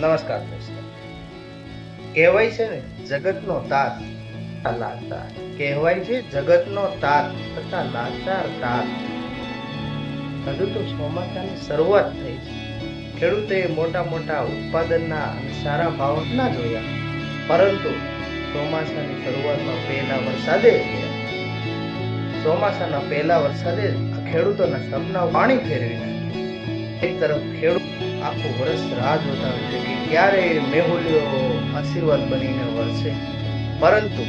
નમસ્કાર દોસ્તો. કહેવાય છે ને, જગતનો તાત લાચાર. કહેવાય છે જગતનો તાત તથા લાચાર તાત. હજુ તો ચોમાસાની શરૂઆત થઈ છે. ખેડૂતોએ મોટા મોટા ઉત્પાદનના અને સારા ભાવ ના જોયા. પરંતુ ચોમાસાની શરૂઆતમાં પહેલા વરસાદે ચોમાસાના પહેલા વરસાદે ખેડૂતોના સપના પાણી ફેરવી નાખ્યું. એક તરફ ખેડૂત આખું વર્ષ રાહ જોતા હોય છે કે ક્યારે મેહુલીઓ આશીર્વાદ બનીને વરસે પરંતુ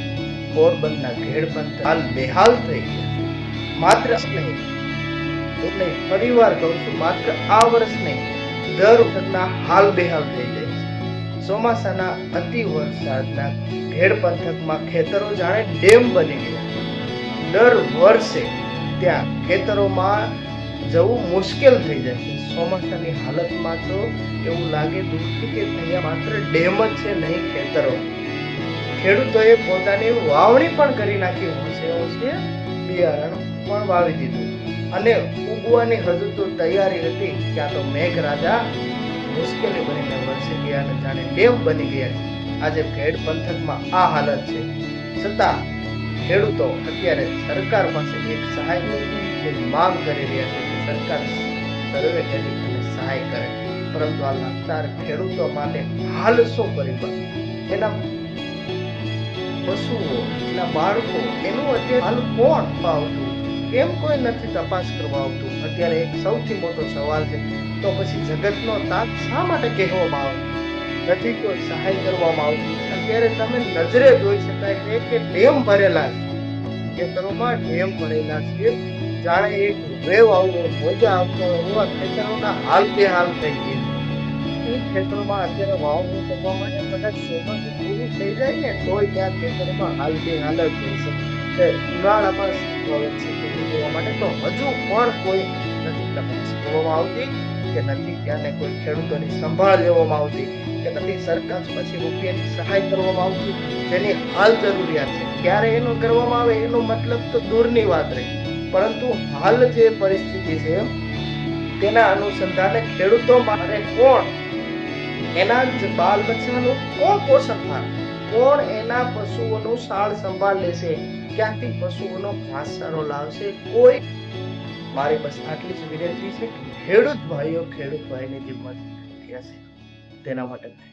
પોરબંદરના ઘેડ પંથ હાલ બેહાલ થઈ ગયા માત્ર નહીં નહીં ફરીવાર કહું છું, માત્ર આ વર્ષ નહીં, દર વખતના હાલ બેહાલ થઈ જાય છે. ચોમાસાના અતિ વરસાદના ઘેડ પંથકમાં ખેતરો જાણે ડેમ બની ગયા. દર વર્ષે ત્યાં ખેતરોમાં જવું મુશ્કેલ થઈ જાય. ચોમાસાની હાલતમાં તો એવું લાગે દૂરથી કે અહીંયા માત્ર ડેમ જ છે, નહીં ખેતરો. ખેડૂતોએ પોતાની વાવણી પણ કરી નાખી. હોશે હોશે, બિયારણ પણ વાવી દીધું. અને ઉગવાની હજુ તો તૈયારી હતી. ત્યાં તો મેઘરાજા મુશ્કેલી બનીને વરસી ગયા અને જાણે ડેમ બની ગયા આજે ખેડ પંથકમાં આ હાલત છે. છતાં ખેડૂતો અત્યારે સરકાર પાસે એક સહાયની માંગ કરી રહ્યા છે કે સરકાર સર્વે કરી અને સહાય કરે. પરંતુ આ લગતાર ખેડૂતો માટે હાલ શું કરી પડે એના પશુઓ, એના બાળકો, એનું અત્યારે હાલ કોણ પાવતું કેમ કોઈ નથી તપાસ કરવા આવતું? અત્યારે એક સૌથી મોટો સવાલ છે, તો પછી જગતનો તાત શા માટે કહેવામાં આવે? નથી કોઈ સહાય કરવામાં આવતી. અત્યારે તમે નજરે જોઈ શકાય છે કે ડેમ ભરેલા છે. ખેતરોમાં ડેમ ભરેલા છે. જાણે એક વેવ આવ્યો મોજા આવતો એવા ખેતરોના હાલ બે હાલ થઈ ગયા. ખેતરોમાં અત્યારે વાવણી કરવા માટે કદાચ ચોમાસું થઈ જાય ને, તોય ત્યાં ખેતરોમાં હાલ બે હાલ જ જઈ શકે ઉનાળામાં હવે છે જોવા માટે તો હજુ પણ કોઈ નથી તપાસ કરવામાં આવતી કે નથી, ત્યાંને કોઈ ખેડૂતોની સંભાળ લેવામાં આવતી. કે નથી સરકાર પછી રૂપિયાની સહાય કરવામાં આવતી જેની હાલ જરૂરિયાત છે. ક્યારે એનું કરવામાં આવે, એનો મતલબ તો દૂરની વાત રહી. પરંતુ હાલ જે પરિસ્થિતિ છે, તેના અનુસંધાને ખેડૂતો માટે કોણ એના બાલ બચ્ચાનું કોણ પોષણ થાય કોણ એના પશુઓનું સાળ સંભાળ લેશે? ક્યાંથી પશુઓનો ઘાસચારો લાવશે? કોઈ મારી બસ આટલી જ વિનંતી છે. ખેડૂત ભાઈઓ, ખેડૂત ભાઈની જે મત થયા છે તેના માટે.